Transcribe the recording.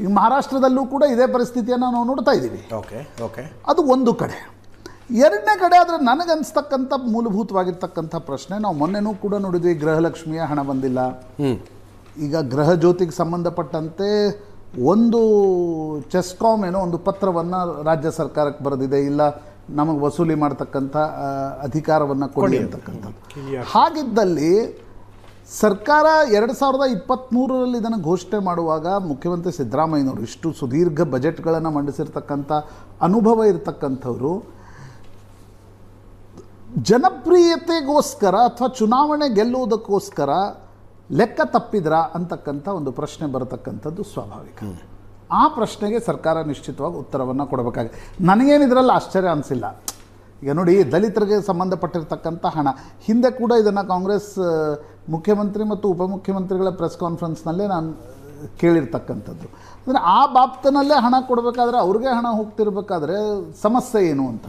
ಈಗ ಮಹಾರಾಷ್ಟ್ರದಲ್ಲೂ ಕೂಡ ಇದೇ ಪರಿಸ್ಥಿತಿಯನ್ನು ನಾವು ನೋಡ್ತಾ ಇದ್ದೀವಿ. Okay okay. ಅದು ಒಂದು ಕಡೆ. ಎರಡನೇ ಕಡೆ ಆದರೆ ನನಗನ್ಸ್ತಕ್ಕಂಥ ಮೂಲಭೂತವಾಗಿರ್ತಕ್ಕಂಥ ಪ್ರಶ್ನೆ ನಾವು ಮೊನ್ನೆನೂ ಕೂಡ ನೋಡಿದ್ವಿ ಗೃಹಲಕ್ಷ್ಮಿಯ ಹಣ ಬಂದಿಲ್ಲ. ಈಗ ಗೃಹ ಜ್ಯೋತಿಗೆ ಸಂಬಂಧಪಟ್ಟಂತೆ ಒಂದು ಚೆಸ್ಕಾಮ್ ಏನೋ ಒಂದು ಪತ್ರವನ್ನು ರಾಜ್ಯ ಸರ್ಕಾರಕ್ಕೆ ಬರೆದಿದೆ ಇಲ್ಲ ನಮಗೆ ವಸೂಲಿ ಮಾಡ್ತಕ್ಕಂಥ ಅಧಿಕಾರವನ್ನು ಕೊಡಿ ಅಂತಕ್ಕಂಥದ್ದು. ಹಾಗಿದ್ದಲ್ಲಿ ಸರ್ಕಾರ ಎರಡು ಸಾವಿರದ ಇಪ್ಪತ್ತ್ಮೂರರಲ್ಲಿ ಇದನ್ನು ಘೋಷಣೆ ಮಾಡುವಾಗ ಮುಖ್ಯಮಂತ್ರಿ ಸಿದ್ದರಾಮಯ್ಯನವರು ಇಷ್ಟು ಸುದೀರ್ಘ ಬಜೆಟ್ಗಳನ್ನು ಮಂಡಿಸಿರ್ತಕ್ಕಂಥ ಅನುಭವ ಇರತಕ್ಕಂಥವರು. ಜನಪ್ರಿಯತೆಗೋಸ್ಕರ ಅಥವಾ ಚುನಾವಣೆ ಗೆಲ್ಲುವುದಕ್ಕೋಸ್ಕರ ಲೆಕ್ಕ ತಪ್ಪಿದ್ರ ಅಂತಕ್ಕಂಥ ಒಂದು ಪ್ರಶ್ನೆ ಬರತಕ್ಕಂಥದ್ದು ಸ್ವಾಭಾವಿಕ. ಆ ಪ್ರಶ್ನೆಗೆ ಸರ್ಕಾರ ನಿಶ್ಚಿತವಾಗಿ ಉತ್ತರವನ್ನು ಕೊಡಬೇಕಾಗಿದೆ. ನನಗೇನು ಇದರಲ್ಲಿ ಆಶ್ಚರ್ಯ ಅನಿಸಿಲ್ಲ. ಈಗ ನೋಡಿ ದಲಿತರಿಗೆ ಸಂಬಂಧಪಟ್ಟಿರ್ತಕ್ಕಂಥ ಹಣ. ಹಿಂದೆ ಕೂಡ ಇದನ್ನು ಕಾಂಗ್ರೆಸ್ ಮುಖ್ಯಮಂತ್ರಿ ಮತ್ತು ಉಪಮುಖ್ಯಮಂತ್ರಿಗಳ ಪ್ರೆಸ್ ಕಾನ್ಫರೆನ್ಸ್ನಲ್ಲೇ ನಾನು ಕೇಳಿರ್ತಕ್ಕಂಥದ್ದು. ಅಂದರೆ ಆ ಬಾಬ್ತನಲ್ಲೇ ಹಣ ಕೊಡಬೇಕಾದ್ರೆ ಅವ್ರಿಗೆ ಹಣ ಹೋಗ್ತಿರ್ಬೇಕಾದ್ರೆ ಸಮಸ್ಯೆ ಏನು ಅಂತ